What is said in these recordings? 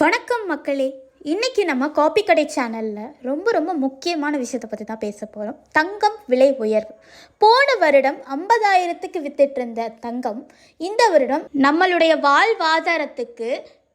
வணக்கம் மக்களே. இன்னைக்கு நம்ம காப்பி கடை சேனலில் ரொம்ப ரொம்ப முக்கியமான விஷயத்தை பற்றி தான் பேச போகிறோம் தங்கம் விலை உயர்வு. போன வருடம் ஐம்பதாயிரத்துக்கு வித்துட்டு இருந்த தங்கம் இந்த வருடம் நம்மளுடைய வாழ்வாதாரத்துக்கு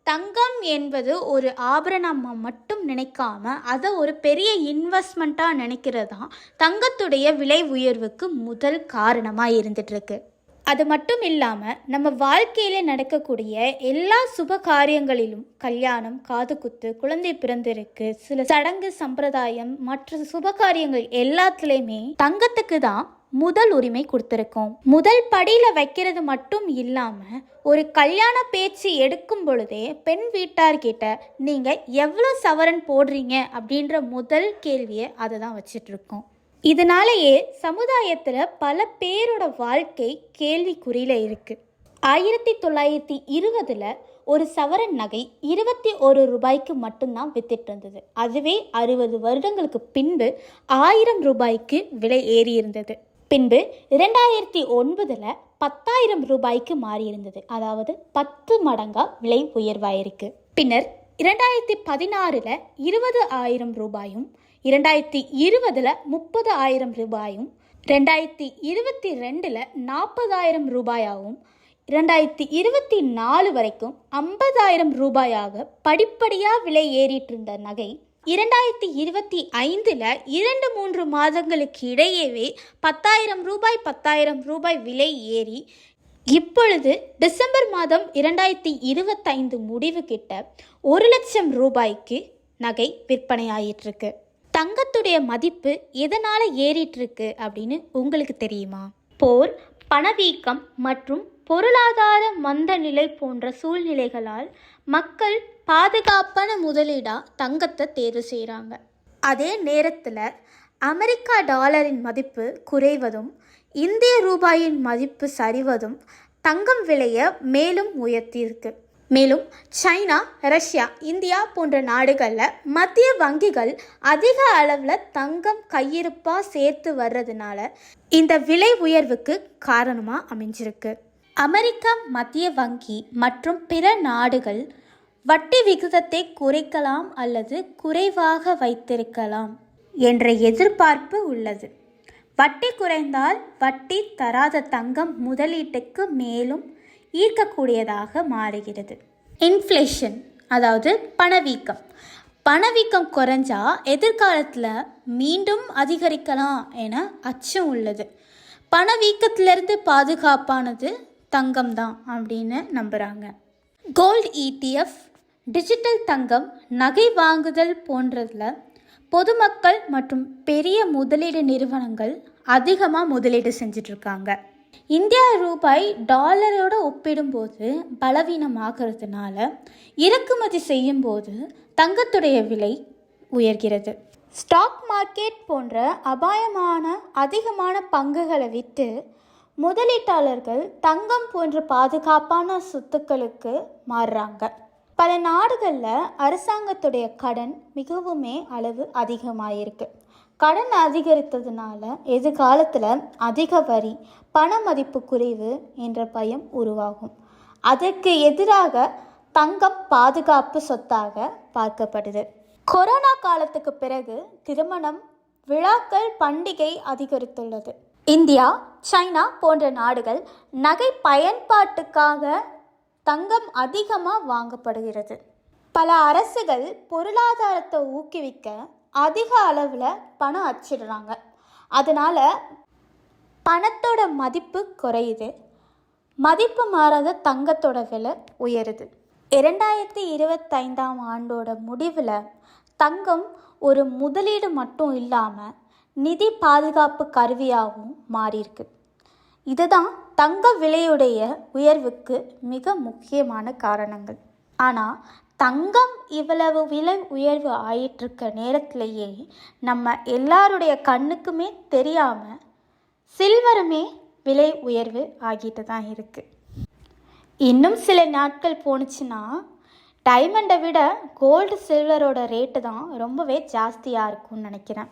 தங்கம் என்பது ஒரு ஆபரணமாக மட்டும் நினைக்காம அதை ஒரு பெரிய இன்வெஸ்ட்மெண்ட்டாக நினைக்கிறது தான் தங்கத்துடைய விலை உயர்வுக்கு முதல் காரணமாக இருந்துகிட்ருக்கு அது மட்டும் இல்லாமல் நம்ம வாழ்க்கையில் நடக்கக்கூடிய எல்லா சுப காரியங்களிலும் கல்யாணம் காதுகுத்து குழந்தை பிறந்திருக்கு சில சடங்கு சம்பிரதாயம் மற்ற சுப காரியங்கள் எல்லாத்துலேயுமே தங்கத்துக்கு தான் முதல் உரிமை கொடுத்துருக்கோம். முதல் படியில் வைக்கிறது மட்டும் இல்லாமல் ஒரு கல்யாண பேச்சு எடுக்கும் பொழுதே பெண் வீட்டார்கிட்ட நீங்கள் எவ்வளோ சவரன் போடுறீங்க அப்படின்ற முதல் கேள்வியை அதை தான் வச்சிட்ருக்கோம் இதனாலேயே சமுதாயத்தில் பல பேரோட வாழ்க்கை கேள்விக்குறியில் இருக்குது ஆயிரத்தி தொள்ளாயிரத்தி இருபதில் ஒரு சவரன் நகை இருபத்தி ஒரு ரூபாய்க்கு மட்டும்தான் வித்துட்டு இருந்தது. அதுவே அறுபது வருடங்களுக்கு பின்பு ஆயிரம் ரூபாய்க்கு விலை ஏறி இருந்தது. பின்பு இரண்டாயிரத்தி ஒன்பதில் பத்தாயிரம் ரூபாய்க்கு மாறியிருந்தது அதாவது பத்து மடங்காக விலை உயர்வாயிருக்கு. பின்னர் இரண்டாயிரத்தி பதினாறில் இருபது ஆயிரம் ரூபாயும் இரண்டாயிரத்தி இருபதில் முப்பது ஆயிரம் ரூபாயும் ரெண்டாயிரத்தி இருபத்தி ரெண்டில் நாற்பதாயிரம் ரூபாயாகவும் இரண்டாயிரத்தி இருபத்தி நாலு வரைக்கும் ஐம்பதாயிரம் ரூபாயாக படிப்படியாக விலை ஏறிட்டு இருந்த நகை இரண்டாயிரத்தி இருபத்தி ஐந்தில் இரண்டு மூன்று மாதங்களுக்கு இடையேவே பத்தாயிரம் ரூபாய் பத்தாயிரம் ரூபாய் விலை ஏறி இப்பொழுது டிசம்பர் மாதம் இரண்டாயிரத்தி இருபத்தைந்து முடிவு கிட்ட ஒரு லட்சம் ரூபாய்க்கு நகை விற்பனையாயிட்டிருக்கு. தங்கத்துடைய மதிப்பு எதனால் ஏறிட்டுருக்கு அப்படின்னு உங்களுக்கு தெரியுமா? போர் பணவீக்கம் மற்றும் பொருளாதார மந்த நிலை போன்ற சூழ்நிலைகளால் மக்கள் பாதுகாப்பான முதலீடாக தங்கத்தை தேர்வு செய்கிறாங்க அதே நேரத்தில் அமெரிக்கா டாலரின் மதிப்பு குறைவதும் இந்திய ரூபாயின் மதிப்பு சரிவதும் தங்கம் விலையை மேலும் உயர்த்தியிருக்கு. மேலும் சைனா ரஷ்யா இந்தியா போன்ற நாடுகளில் மத்திய வங்கிகள் அதிக அளவில் தங்கம் கையிருப்பாக சேர்த்து வர்றதுனால இந்த விலை உயர்வுக்கு காரணமாக அமைஞ்சிருக்கு. அமெரிக்கா மத்திய வங்கி மற்றும் பிற நாடுகள் வட்டி விகிதத்தை குறைக்கலாம் அல்லது குறைவாக வைத்திருக்கலாம் என்ற எதிர்பார்ப்பு உள்ளது. வட்டி குறைந்தால் வட்டி தராத தங்கம் முதலீட்டுக்கு மேலும் ஈர்க்கக்கூடியதாக மாறுகிறது. இன்ஃப்ளேஷன் அதாவது பணவீக்கம். பணவீக்கம் குறைஞ்சா எதிர்காலத்தில் மீண்டும் அதிகரிக்கலாம் என அச்சம் உள்ளது. பணவீக்கத்திலிருந்து பாதுகாப்பானது தங்கம் தான் அப்படின்னு நம்புகிறாங்க கோல்டு இடிஎஃப் டிஜிட்டல் தங்கம் நகை வாங்குதல் போன்றதில் பொதுமக்கள் மற்றும் பெரிய முதலீடு நிறுவனங்கள் அதிகமாக முதலீடு செஞ்சிட்ருக்காங்க இந்தியா ரூபாய் டாலரோட ஒப்பிடும்போது பலவீனமாகிறதுனால இறக்குமதி செய்யும்போது தங்கத்துடைய விலை உயர்கிறது. ஸ்டாக் மார்க்கெட் போன்ற அபாயமான அதிகமான பங்குகளை விற்று முதலீட்டாளர்கள் தங்கம் போன்ற பாதுகாப்பான சொத்துக்களுக்கு மாறுறாங்க. பல நாடுகளில் அரசாங்கத்துடைய கடன் மிகவுமே அளவு அதிகமாயிருக்கு. கடன் அதிகரித்ததுனால எதிர்காலத்தில் அதிக வரி பண மதிப்பு குறைவு என்ற பயம் உருவாகும். அதற்கு எதிராக தங்கம் பாதுகாப்பு சொத்தாக பார்க்கப்படுது. கொரோனா காலத்துக்கு பிறகு திருமணம் விழாக்கள் பண்டிகை அதிகரித்துள்ளது. இந்தியா சைனா போன்ற நாடுகள் நகை பயன்பாட்டுக்காக தங்கம் அதிகமாக வாங்கப்படுகிறது. பல அரசுகள் பொருளாதாரத்தை ஊக்குவிக்க அதிக அளவில் பணம் அச்சிடுறாங்க. அதனால் பணத்தோட மதிப்பு குறையுது. மதிப்பு மாறாத தங்கத்தோட விலை உயருது. இரண்டாயிரத்தி இருபத்தைந்தாம் ஆண்டோட முடிவில் தங்கம் ஒரு முதலீடு மட்டும் இல்லாமல் நிதி பாதுகாப்பு கருவியாகவும் மாறியிருக்கு. இதுதான் தங்க விலையுடைய உயர்வுக்கு மிக முக்கியமான காரணங்கள். ஆனால் தங்கம் இவ்வளவு விலை உயர்வு ஆயிட்டிருக்க நேரத்திலேயே நம்ம எல்லாருடைய கண்ணுக்குமே தெரியாமல் சில்வருமே விலை உயர்வு ஆகிட்டு தான் இருக்குது இன்னும் சில நாட்கள் போணுச்சுன்னா டைமண்டை விட கோல்டு சில்வரோட ரேட்டு தான் ரொம்பவே ஜாஸ்தியாக இருக்கும்னு நினைக்கிறேன்.